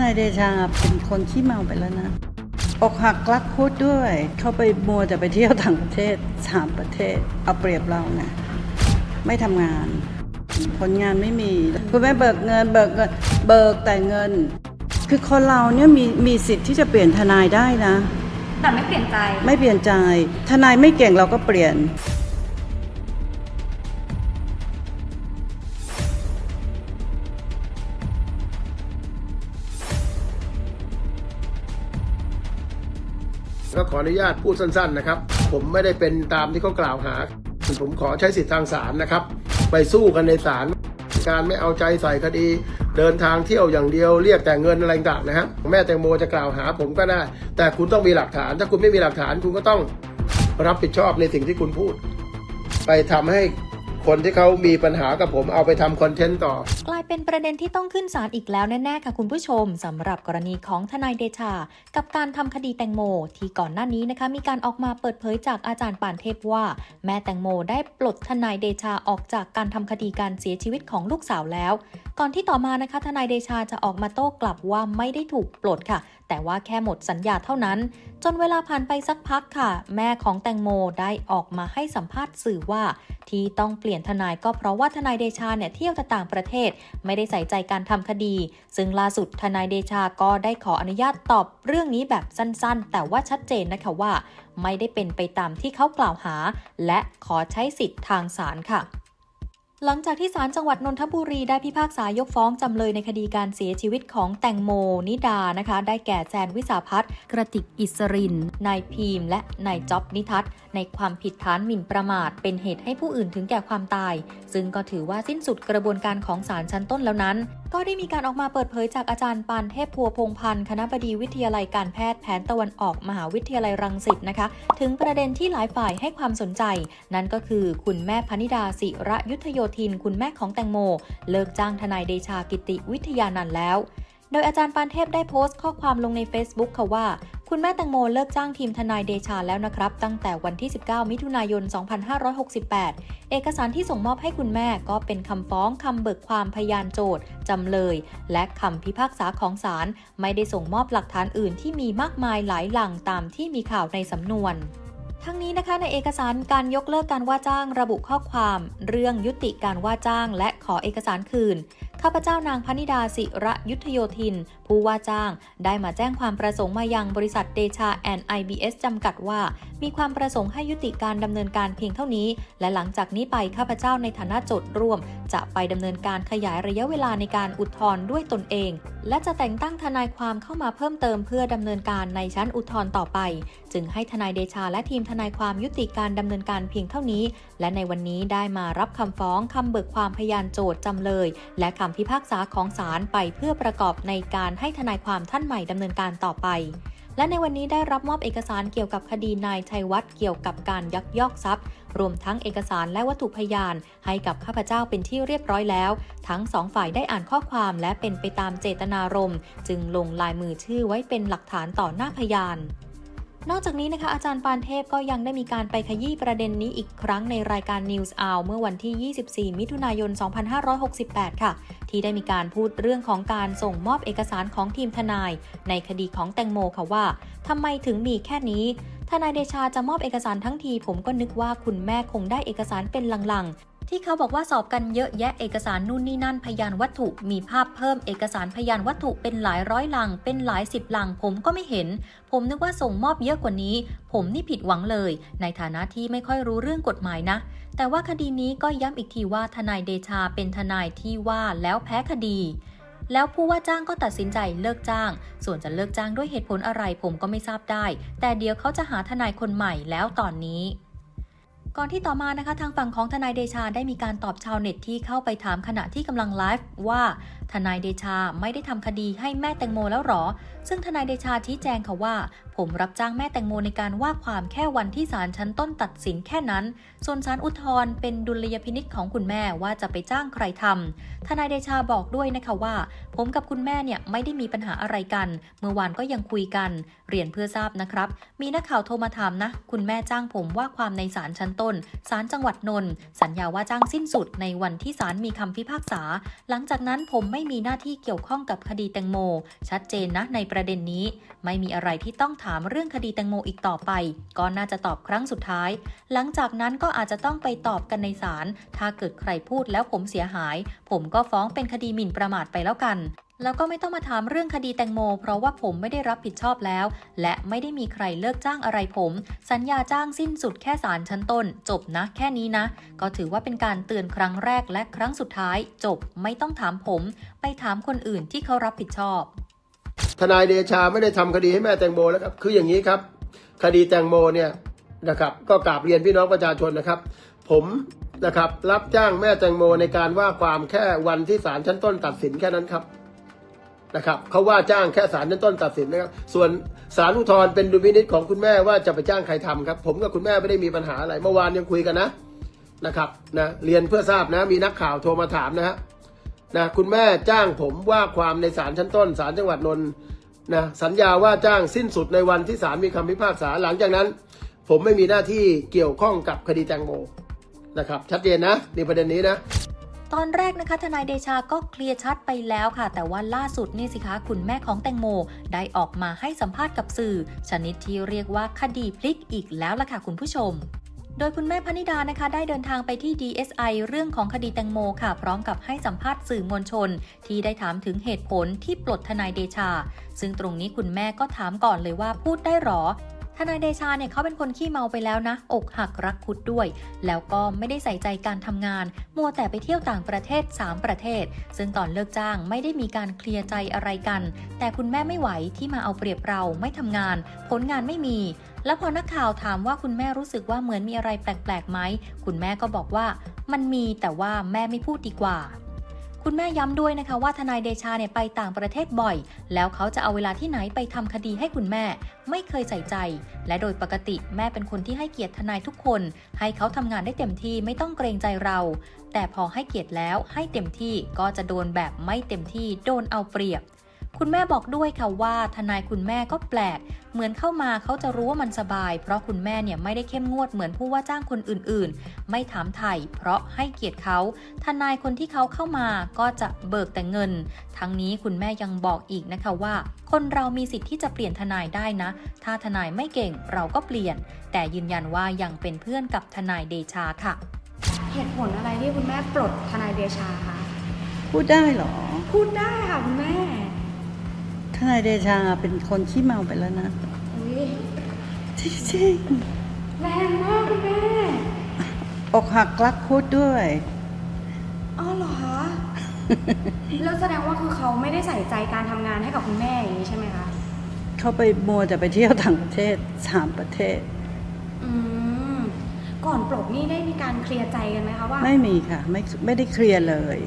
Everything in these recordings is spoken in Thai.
นายเดชาเป็นคนขี้เมาไปแล้วนะอกหักรักคุดด้วย เขาไปมัวแต่ไปเที่ยวต่างประเทศสามประเทศ เอาเปรียบเราไงไม่ทำงาน ผลงานไม่มี คุณแม่เบิกเงิน เบิกเงิน เบิกแต่เงิน คือคนเราเนี่ยมีมีสิทธิ์ที่จะเปลี่ยนทนายได้นะ แต่ไม่เปลี่ยนใจ ไม่เปลี่ยนใจ ทนายไม่เก่งเราก็เปลี่ยน ก็ขออนุญาตพูดสั้นๆนะครับ ผมไม่ได้เป็นตามที่เขากล่าวหาผมขอใช้สิทธิทางศาลนะครับ ไปสู้กันในศาลการไม่เอาใจใส่คดี เดินทางเที่ยวอย่างเดียวเรียกแต่เงินอะไรต่างๆนะฮะแม่แตงโมจะกล่าวหาผมก็ได้ แต่คุณต้องมีหลักฐาน ถ้าคุณไม่มีหลักฐานคุณก็ต้องรับผิดชอบในสิ่งที่คุณพูด ไปทำให้ คนที่เขามีปัญหากับผมเอาไปทำคอนเทนต์ต่อ กลายเป็นประเด็นที่ต้องขึ้นศาลอีกแล้วแน่ๆค่ะคุณผู้ชมสำหรับกรณีของทนายเดชา กับการทำคดีแตงโม ที่ก่อนหน้านี้นะคะ มีการออกมาเปิดเผยจากอาจารย์ปานเทพว่า แม่แตงโมได้ปลดทนายเดชาออกจากการทำคดีการเสียชีวิตของลูกสาวแล้ว ก่อนที่ต่อมานะคะ ทนายเดชาจะออกมาโต้กลับว่าไม่ได้ถูกปลดค่ะ แต่ว่าแค่หมดสัญญาเท่านั้น จนเวลาผ่านไปสักพักค่ะ แม่ของแตงโมได้ออกมาให้สัมภาษณ์สื่อว่าที่ต้องเปลี่ยนทนายก็เพราะว่าทนายเดชาเนี่ยเที่ยวต่ต่างประเทศ ไม่ได้ใส่ใจการทำคดี ซึ่งล่าสุดทนายเดชาก็ได้ขออนุญาตตอบเรื่องนี้แบบสั้นๆ แต่ว่าชัดเจนนะคะว่า ไม่ได้เป็นไปตามที่เขากล่าวหา และขอใช้สิทธิ์ทางศาลค่ะ หลังจากที่ศาลจังหวัดนนทบุรีได้พิพากษายกฟ้องจำเลยในคดีการเสียชีวิตของแตงโม นิดานะคะ ได้แก่แซนวิสาพัฒน์กระติกอิสรินนายพีม และนายจ๊อบนิทัศน์ในความผิดฐานหมิ่นประมาท เป็นเหตุให้ผู้อื่นถึงแก่ความตาย ซึ่งก็ถือว่าสิ้นสุดกระบวนการของศาลชั้นต้นแล้วนั้นก็ได้มีการออกมาเปิดเผยจากอาจารย์ปานเทพพัวพงพันธ์คณะบดีวิทยาลัยการแพทย์แผนตะวันออกมหาวิทยาลัยรังสิตนะคะ ถึงประเด็นที่หลายฝ่ายให้ความสนใจ นั่นก็คือคุณแม่พนิดาศิระยุทธโยธิน คุณแม่ของแตงโม เลิกจ้างทนายเดชากิติวิทยานันท์แล้ว โดยอาจารย์ปานเทพได้โพสต์ข้อความลงใน Facebook ค่ะว่า คุณแม่แตงโมเลิกจ้างทีมทนายเดชาแล้วนะครับ ตั้งแต่วันที่ 19 มิถุนายน 2568 เอกสารที่ส่งมอบให้คุณแม่ก็เป็นคำฟ้องคำเบิกความพยานโจทย์จำเลย และคำพิพากษาของศาลไม่ได้ส่งมอบหลักฐานอื่นที่มีมากมายหลายหลังตามที่มีข่าวในสำนวนทั้งนี้นะคะในเอกสารการยกเลิกการว่าจ้างระบุข้อความ เรื่องยุติการว่าจ้างและขอเอกสารคืน ข้าพเจ้านางพนิดาศิระยุทธโยธิน ผู้ว่าจ้างได้มาแจ้งความประสงค์มายังบริษัทเดชาแอน IBS จำกัดว่า มีความประสงค์ให้ยุติการดำเนินการเพียงเท่านี้ และหลังจากนี้ไปข้าพเจ้าในฐานะโจทย์ร่วม จะไปดำเนินการขยายระยะเวลาในการอุทธรณ์ด้วยตนเอง และจะแต่งตั้งทนายความเข้ามาเพิ่มเติมเพื่อดำเนินการในชั้นอุทธรณ์ต่อไป จึงให้ทนายเดชาและทีมทนายความยุติการดำเนินการเพียงเท่านี้ และในวันนี้ได้มารับคำฟ้องคำเบิกความพยานโจทย์จำเลย และคำพิพากษาของศาลไปเพื่อประกอบในการให้ทนายความท่านใหม่ดำเนินการต่อไป และในวันนี้ได้รับมอบเอกสารเกี่ยวกับคดีนายชัยวัฒน์เกี่ยวกับการยักยอกทรัพย์ รวมทั้งเอกสารและวัตถุพยาน ให้กับข้าพเจ้าเป็นที่เรียบร้อยแล้ว ทั้งสองฝ่ายได้อ่านข้อความและเป็นไปตามเจตนารมณ์ จึงลงลายมือชื่อไว้เป็นหลักฐานต่อหน้าพยาน นอกจากนี้นะคะอาจารย์ปานเทพก็ยังได้มีการไปขยี้ประเด็นนี้อีกครั้งในรายการ News Hour เมื่อวันที่ 24 มิถุนายน 2568 ค่ะ ที่ได้มีการพูดเรื่องของการส่งมอบเอกสารของทีมทนาย ในคดีของแตงโมค่ะว่าทำไมถึงมีแค่นี้ ทนายเดชาจะมอบเอกสารทั้งทีผมก็นึกว่าคุณแม่คงได้เอกสารเป็นลังๆ ที่เขาบอกว่าสอบกันเยอะแยะเอกสารนู่นนี่นั่นพยานวัตถุ มีภาพเพิ่มเอกสารพยานวัตถุเป็นหลายร้อยลัง เป็นหลายสิบลัง ผมก็ไม่เห็น ผมนึกว่าส่งมอบเยอะกว่านี้ ผมนี่ผิดหวังเลย ในฐานะที่ไม่ค่อยรู้เรื่องกฎหมายนะ แต่ว่าคดีนี้ก็ย้ำอีกทีว่าทนายเดชาเป็นทนายที่ว่าแล้วแพ้คดีแล้วผู้ว่าจ้างก็ตัดสินใจเลิกจ้าง ส่วนจะเลิกจ้างด้วยเหตุผลอะไรผมก็ไม่ทราบได้ แต่เดี๋ยวเขาจะหาทนายคนใหม่แล้วตอนนี้ ก่อนที่ต่อมานะคะทางฝั่งของทนายเดชาได้มีการตอบชาวเน็ตที่เข้าไปถามขณะที่กำลังไลฟ์ว่าทนายเดชาไม่ได้ทำคดีให้แม่แตงโมแล้วหรอ ซึ่งทนายเดชาชี้แจงค่ะว่า ผมรับจ้างแม่แตงโมในการว่าความแค่วันที่ศาลชั้นต้นตัดสินแค่นั้น ส่วนศาลอุทธรณ์เป็นดุลยพินิษของคุณแม่ว่าจะไปจ้างใครทำทนายเดชาบอกด้วยนะคะว่า ผมกับคุณแม่เนี่ยไม่ได้มีปัญหาอะไรกัน เมื่อวานก็ยังคุยกัน เรียนเพื่อทราบนะครับ มีนักข่าวโทรมาถามนะ คุณแม่จ้างผมว่าความในศาลชั้นต้นศาลจังหวัดนนท์สัญญาว่าจ้างสิ้นสุดในวันที่ศาลมีคำพิพากษา หลังจากนั้นผมไม่มีหน้าที่เกี่ยวข้องกับคดีแตงโม ชัดเจนนะในประเด็นนี้ ไม่มีอะไรที่ต้องถามเรื่องคดีแตงโมอีกต่อไป ก็น่าจะตอบครั้งสุดท้าย หลังจากนั้นก็อาจจะต้องไปตอบกันในศาลถ้าเกิดใครพูดแล้วผมเสียหาย ผมก็ฟ้องเป็นคดีหมิ่นประมาทไปแล้วกัน แล้วก็ไม่ต้องมาถามเรื่องคดีแตงโม เพราะว่าผมไม่ได้รับผิดชอบแล้ว และไม่ได้มีใครเลิกจ้างอะไรผม สัญญาจ้างสิ้นสุดแค่ศาลชั้นต้น จบนะ แค่นี้นะ ก็ถือว่าเป็นการเตือนครั้งแรกและครั้งสุดท้าย จบไม่ต้องถามผม ไปถามคนอื่นที่เขารับผิดชอบ ทนายเดชาไม่ได้ทำคดีให้แม่แตงโมแล้วครับ คืออย่างนี้ครับ คดีแตงโมเนี่ยนะครับ ก็กราบเรียนพี่น้องประชาชนนะครับ ผมนะครับ รับจ้างแม่แตงโมในการว่าความแค่วันที่ศาลชั้นต้นตัดสินแค่นั้นครับนะครับเขาว่าจ้างแค่ศาลชั้นต้นตัดสินนะครับ ส่วนศาลอุทธรณ์เป็นดุลพินิจของคุณแม่ว่าจะไปจ้างใครทำครับ ผมกับคุณแม่ไม่ได้มีปัญหาอะไรเมื่อวานยังคุยกันนะนะครับนะเรียนเพื่อทราบนะ มีนักข่าวโทรมาถามนะฮะ นะคุณแม่จ้างผมว่าความในศาลชั้นต้นศาลจังหวัดนนท์นะสัญญาว่าจ้างสิ้นสุดในวันที่ศาลมีคำพิพากษาหลังจากนั้น ผมไม่มีหน้าที่เกี่ยวข้องกับคดีแตงโมนะครับ ชัดเจนนะในประเด็นนี้นะตอนแรกนะคะทนายเดชาก็เคลียร์ชัดไปแล้วค่ะ แต่ว่าล่าสุดนี่สิคะคุณแม่ของแตงโม ได้ออกมาให้สัมภาษณ์กับสื่อ ชนิดที่เรียกว่าคดีพลิกอีกแล้วล่ะค่ะคุณผู้ชม โดยคุณแม่พนิดานะคะได้เดินทางไปที่ DSI เรื่องของคดีแตงโมค่ะ พร้อมกับให้สัมภาษณ์สื่อมวลชน ที่ได้ถามถึงเหตุผลที่ปลดทนายเดชา ซึ่งตรงนี้คุณแม่ก็ถามก่อนเลยว่าพูดได้หรอทนายเดชาเนี่ยเขาเป็นคนขี้เมาไปแล้วนะ อกหักรักคุดด้วย แล้วก็ไม่ได้ใส่ใจการทำงาน มัวแต่ไปเที่ยวต่างประเทศ 3 ประเทศ ซึ่งตอนเลิกจ้างไม่ได้มีการเคลียร์ใจอะไรกัน แต่คุณแม่ไม่ไหวที่มาเอาเปรียบเราไม่ทำงาน ผลงานไม่มี แล้วพอนักข่าวถามว่าคุณแม่รู้สึกว่าเหมือนมีอะไรแปลกๆไหม คุณแม่ก็บอกว่ามันมีแต่ว่าแม่ไม่พูดดีกว่า คุณแม่ย้ำด้วยนะคะว่าทนายเดชาเนี่ยไปต่างประเทศบ่อย แล้วเขาจะเอาเวลาที่ไหนไปทำคดีให้คุณแม่ ไม่เคยใส่ใจ และโดยปกติแม่เป็นคนที่ให้เกียรติทนายทุกคน ให้เขาทำงานได้เต็มที่ไม่ต้องเกรงใจเรา แต่พอให้เกียรติแล้วให้เต็มที่ก็จะโดนแบบไม่เต็มที่โดนเอาเปรียบ คุณแม่บอกด้วยค่ะว่าทนายคุณแม่ก็แปลก เหมือนเข้ามาเขาจะรู้ว่ามันสบาย เพราะคุณแม่เนี่ยไม่ได้เข้มงวดเหมือนผู้ว่าจ้างคนอื่นๆ ไม่ถามไถ่เพราะให้เกียรติเขา ทนายคนที่เขาเข้ามาก็จะเบิกแต่เงิน ทั้งนี้คุณแม่ยังบอกอีกนะคะว่า คนเรามีสิทธิ์ที่จะเปลี่ยนทนายได้นะ ถ้าทนายไม่เก่งเราก็เปลี่ยน แต่ยืนยันว่ายังเป็นเพื่อนกับทนายเดชาค่ะ เหตุผลอะไรที่คุณแม่ปลดทนายเดชาคะพูดได้เหรอ พูดได้ค่ะคุณแม่ ทนายเดชาเป็นคนขี้เมาไปแล้วนะอุ้ยจริงแรงมากคุณแม่ๆอกหักรักคุดด้วย อ๋อเหรอคะแล้วแสดงว่าคือเขาไม่ได้ใส่ใจการทำงานให้กับคุณแม่อย่างนี้ใช่ไหมคะเขาไปมัวแต่ไปเที่ยวต่างประเทศสามประเทศ อืมก่อนปลดนี่ได้มีการเคลียร์ใจกันไหมคะว่าไม่มีค่ะ ไม่ไม่ได้เคลียร์เลย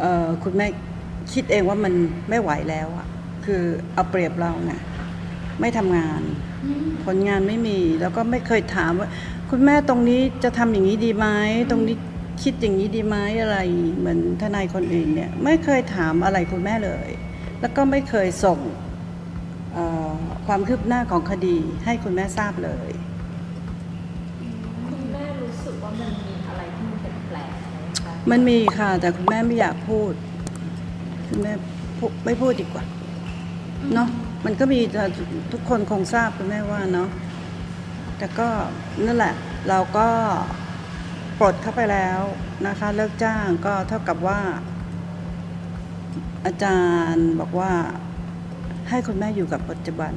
เอ่อคุณแม่คิดเองว่ามันไม่ไหวแล้วอะ คือเอาเปรียบเราไงไม่ทำงานอืมผลงานไม่มีแล้วก็ไม่เคยถามว่า คุณแม่ตรงนี้จะทำอย่างนี้ดีไหมตรงนี้คิดอย่างนี้ดีไหมอะไร เหมือนทนายคนอื่นเนี่ยไม่เคยถามอะไรคุณแม่เลย แล้วก็ไม่เคยส่งเอ่อความคืบหน้าของคดีให้คุณแม่ทราบเลย คุณแม่รู้สึกว่ามันมีอะไรที่มันแปลกๆไหมคะมันมีค่ะแต่คุณแม่ไม่อยากพูด คุณแม่พูไม่พูดดีกว่า เนาะมันก็มีทุกคนคงทราบคุณแม่ว่าเนาะแต่ก็นั่นแหละเราก็ปลดเข้าไปแล้วนะคะ เลิกจ้างก็เท่ากับว่า อาจารย์บอกว่าให้คุณแม่อยู่กับปัจจุบัน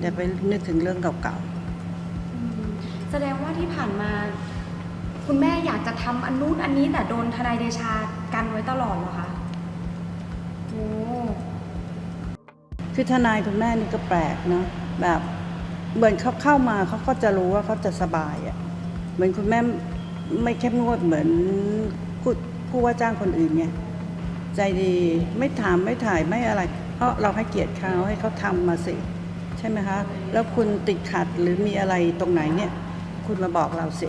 อย่าไปนึกถึงเรื่องเก่าๆแสดงว่าที่ผ่านมา คุณแม่อยากจะทำอันนู้นอันนี้แต่โดนทนายเดชากันไว้ตลอดเหรอคะโอ้ คือทนายคุณแม่นี่ก็แปลกเนาะแบบเหมือนเขาเข้ามาเขาก็จะรู้ว่าเขาจะสบายอะ่ะเหมือนคุณแม่ไม่เข้มงวดเหมือนผู้ผู้ว่าจ้างคนอื่นไงใจดีไม่ถามไม่ถ่ายไม่อะไรเพราะเราให้เกียรติเขาให้เขาทำมาสิ ใช่ไหมคะ แล้วคุณติดขัดหรือมีอะไรตรงไหนเนี่ย คุณมาบอกเราสิ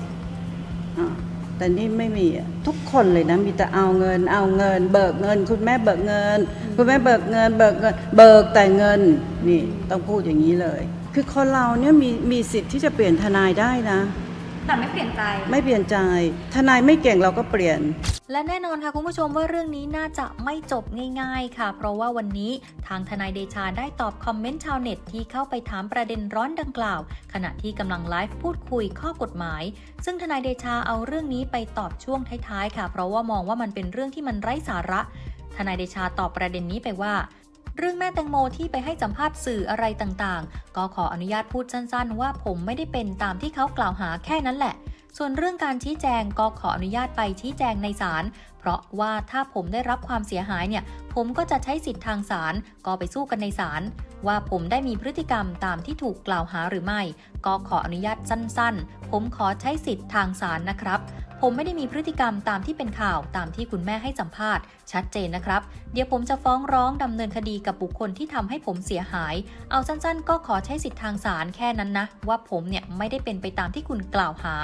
อ่า แต่นี่ไม่มีอะทุกคนเลยนะมีแต่เอาเงิน เอาเงิน เบิกเงิน คุณแม่เบิกเงิน คุณแม่เบิกเงิน เบิกเงิน เบิกแต่เงินนี่ต้องพูดอย่างนี้เลย คือคนเราเนี่ยมีมีสิทธิ์ที่จะเปลี่ยนทนายได้นะ แต่ไม่เปลี่ยนใจ ไม่เปลี่ยนใจ ทนายไม่เก่งเราก็เปลี่ยน และแน่นอนค่ะคุณผู้ชมว่าเรื่องนี้น่าจะไม่จบง่ายๆ ค่ะ เพราะว่าวันนี้ทางทนายเดชาได้ตอบคอมเมนต์ชาวเน็ตที่เข้าไปถามประเด็นร้อนดังกล่าว ขณะที่กำลังไลฟ์พูดคุยข้อกฎหมาย ซึ่งทนายเดชาเอาเรื่องนี้ไปตอบช่วงท้ายๆค่ะ เพราะว่ามองว่ามันเป็นเรื่องที่มันไร้สาระ ทนายเดชาตอบประเด็นนี้ไปว่า เรื่องแม่แตงโมที่ไปให้สัมภาษณ์สื่ออะไรต่างๆ ก็ขออนุญาตพูดสั้นๆ ว่าผมไม่ได้เป็นตามที่เขากล่าวหาแค่นั้นแหละ ส่วนเรื่องการชี้แจงก็ขออนุญาตไปชี้แจงในศาล เพราะว่าถ้าผมได้รับความเสียหายเนี่ย ผมก็จะใช้สิทธิ์ทางศาลก็ไปสู้กันในศาลว่าผมได้มีพฤติกรรมตามที่ถูกกล่าวหาหรือไม่ ก็ขออนุญาตสั้นๆ ผมขอใช้สิทธิ์ทางศาลนะครับ ผมไม่ได้มีพฤติกรรมตามที่เป็นข่าวตามที่คุณแม่ให้สัมภาษณ์ ชัดเจนนะครับ เดี๋ยวผมจะฟ้องร้องดำเนินคดีกับบุคคลที่ทำให้ผมเสียหาย เอาสั้นๆ ก็ขอใช้สิทธิ์ทางศาลแค่นั้นนะ ว่าผมเนี่ยไม่ได้เป็นไปตามที่คุณกล่าวหา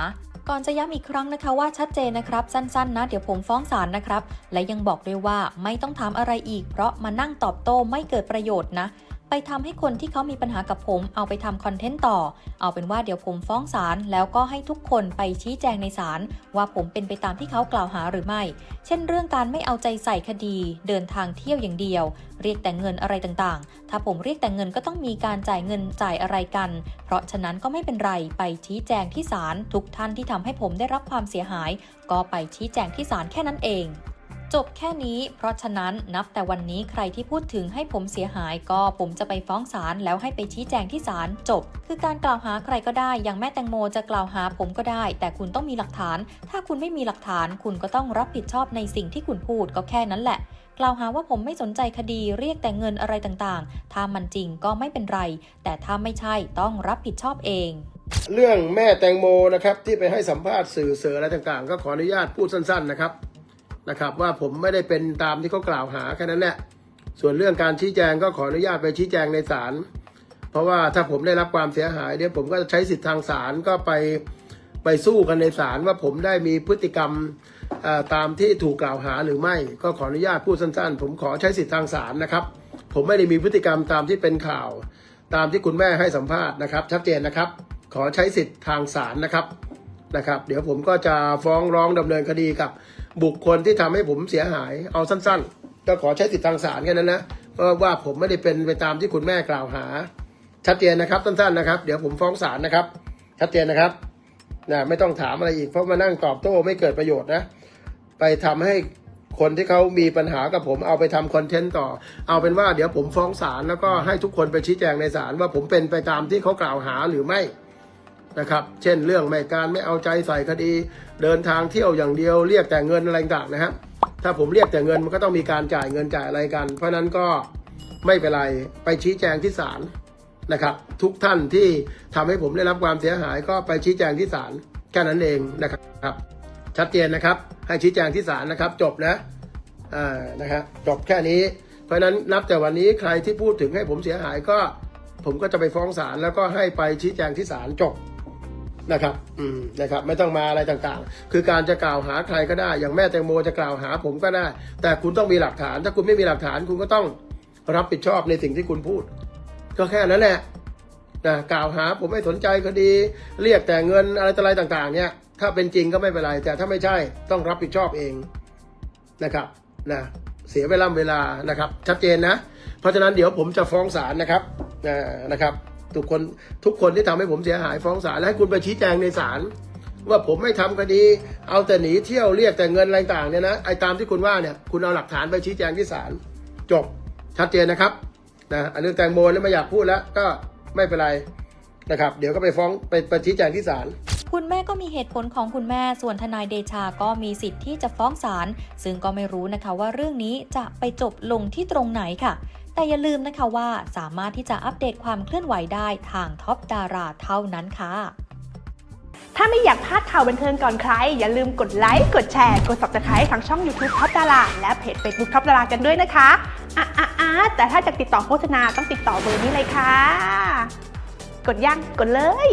ก่อนจะย้ำอีกครั้งนะคะว่าชัดเจนนะครับ สั้นๆ นะ เดี๋ยวผมฟ้องศาลนะครับ และยังบอกด้วยว่าไม่ต้องถามอะไรอีก เพราะมานั่งตอบโต้ไม่เกิดประโยชน์นะ ไปทำให้คนที่เขามีปัญหากับผมเอาไปทำคอนเทนต์ต่อ เอาเป็นว่าเดี๋ยวผมฟ้องศาลแล้วก็ให้ทุกคนไปชี้แจงในศาลว่าผมเป็นไปตามที่เขากล่าวหาหรือไม่ เช่นเรื่องการไม่เอาใจใส่คดี เดินทางเที่ยวอย่างเดียว เรียกแต่เงินอะไรต่างๆ ถ้าผมเรียกแต่เงินก็ต้องมีการจ่ายเงินจ่ายอะไรกัน เพราะฉะนั้นก็ไม่เป็นไรไปชี้แจงที่ศาลทุกท่านที่ทำให้ผมได้รับความเสียหาย ก็ไปชี้แจงที่ศาลแค่นั้นเอง จบแค่นี้ เพราะฉะนั้นนับแต่วันนี้ใครที่พูดถึงให้ผมเสียหาย ก็ผมจะไปฟ้องศาลแล้วให้ไปชี้แจงที่ศาลจบ คือการกล่าวหาใครก็ได้ อย่างแม่แตงโมจะกล่าวหาผมก็ได้ แต่คุณต้องมีหลักฐาน ถ้าคุณไม่มีหลักฐาน คุณก็ต้องรับผิดชอบในสิ่งที่คุณพูดก็แค่นั้นแหละกล่าวหาว่าผมไม่สนใจคดีเรียกแต่เงินอะไรต่างๆ ถ้ามันจริงก็ไม่เป็นไร แต่ถ้าไม่ใช่ต้องรับผิดชอบเอง เรื่องแม่แตงโมนะครับที่ไปให้สัมภาษณ์สื่อเสืออะไรต่างๆ ก็ขออนุญาตพูดสั้นๆนะครับ นะครับ ว่าผมไม่ได้เป็นตามที่เขากล่าวหาแค่นั้นแหละส่วนเรื่องการชี้แจงก็ขออนุญาตไปชี้แจงในศาลเพราะว่าถ้าผมได้รับความเสียหายเดี๋ยวผมก็จะใช้สิทธิทางศาลก็ไปไปสู้กันในศาลว่าผมได้มีพฤติกรรมตามที่ถูกกล่าวหาหรือไม่ ก็ขออนุญาตพูดสั้นๆ ผมขอใช้สิทธิทางศาลนะครับ ผมไม่ได้มีพฤติกรรมตามที่เป็นข่าว ตามที่คุณแม่ให้สัมภาษณ์นะครับ ชัดเจนนะครับ ขอใช้สิทธิ์ทางศาลนะครับนะครับ เดี๋ยวผมก็จะฟ้องร้องดำเนินคดีกับ บุคคลที่ทำให้ผมเสียหายเอาสั้นๆก็ขอใช้สิทธิ์ทางศาลแค่นั้นนะว่าผมไม่ได้เป็นไปตามที่คุณแม่กล่าวหา ชัดเจนนะครับสั้นๆนะครับ เดี๋ยวผมฟ้องศาลนะครับ ชัดเจนนะครับนะไม่ต้องถามอะไรอีกเพราะมานั่งตอบโต้ไม่เกิดประโยชน์นะ ไปทำให้คนที่เขามีปัญหากับผมเอาไปทำคอนเทนต์ต่อ เอาเป็นว่าเดี๋ยวผมฟ้องศาลแล้วก็ให้ทุกคนไปชี้แจงในศาลว่าผมเป็นไปตามที่เขากล่าวหาหรือไม่ นะครับ เช่นเรื่องไม่การไม่เอาใจใส่คดี เดินทางเที่ยวอย่างเดียวเรียกแต่เงินอะไรต่างนะครับถ้าผมเรียกแต่เงินมันก็ต้องมีการจ่ายเงินจ่ายอะไรกัน เพราะนั้นก็ไม่เป็นไรไปชี้แจงที่ศาลนะครับ ทุกท่านที่ทำให้ผมได้รับความเสียหายก็ไปชี้แจงที่ศาลแค่นั้นเองนะครับ ชัดเจนนะครับ ให้ชี้แจงที่ศาลนะครับ จบนะอ่านะครับจบแค่นี้ เพราะฉะนั้นนับแต่วันนี้ใครที่พูดถึงให้ผมเสียหายก็ ผมก็จะไปฟ้องศาลแล้วก็ให้ไปชี้แจงที่ศาลจบ นะครับ อืมนะครับ ไม่ต้องมาอะไรต่างๆ คือการจะกล่าวหาใครก็ได้ อย่างแม่แตงโมจะกล่าวหาผมก็ได้ แต่คุณต้องมีหลักฐาน ถ้าคุณไม่มีหลักฐานคุณก็ต้องรับผิดชอบในสิ่งที่คุณพูด ก็แค่นั้นแหละนะกล่าวหาผมไม่สนใจคดี เรียกแต่เงินอะไรต่ออะไรต่างๆ เนี่ย ถ้าเป็นจริงก็ไม่เป็นไร แต่ถ้าไม่ใช่ต้องรับผิดชอบเองนะครับนะเสียเวลาเวลานะครับ ชัดเจนนะ เพราะฉะนั้นเดี๋ยวผมจะฟ้องศาลนะครับนะนะครับ ทุกคนทุกคนที่ทำให้ผมเสียหายฟ้องศาลและให้คุณไปชี้แจงในศาลว่าผมไม่ทำคดี เอาแต่หนีเที่ยวเรียกแต่เงินอะไรต่างเนี่ยนะไอ้ตามที่คุณว่าเนี่ยคุณเอาหลักฐานไปชี้แจงที่ศาลจบชัดเจนนะครับนะอันนี้แตงโมนี่ไม่อยากพูดแล้วก็ไม่เป็นไรนะครับ เดี๋ยวก็ไปฟ้องไปไปชี้แจงที่ศาลคุณแม่ก็มีเหตุผลของคุณแม่ ส่วนทนายเดชาก็มีสิทธิ์ที่จะฟ้องศาลซึ่งก็ไม่รู้นะคะว่าเรื่องนี้จะไปจบลงที่ตรงไหนค่ะ แต่อย่าลืมนะคะว่าสามารถที่จะอัปเดตความเคลื่อนไหวได้ทางท็อปดาราเท่านั้นค่ะ ถ้าไม่อยากพลาดข่าวบันเทิงก่อนใคร อย่าลืมกดไลค์ กดแชร์ กด subscribe ทางช่อง YouTube ท็อปดาราและเพจ Facebook ท็อปดารากันด้วยนะคะอะอะอะแต่ถ้าจะติดต่อโฆษณาต้องติดต่อเบอร์นี้เลยค่ะ กดยังกดเลย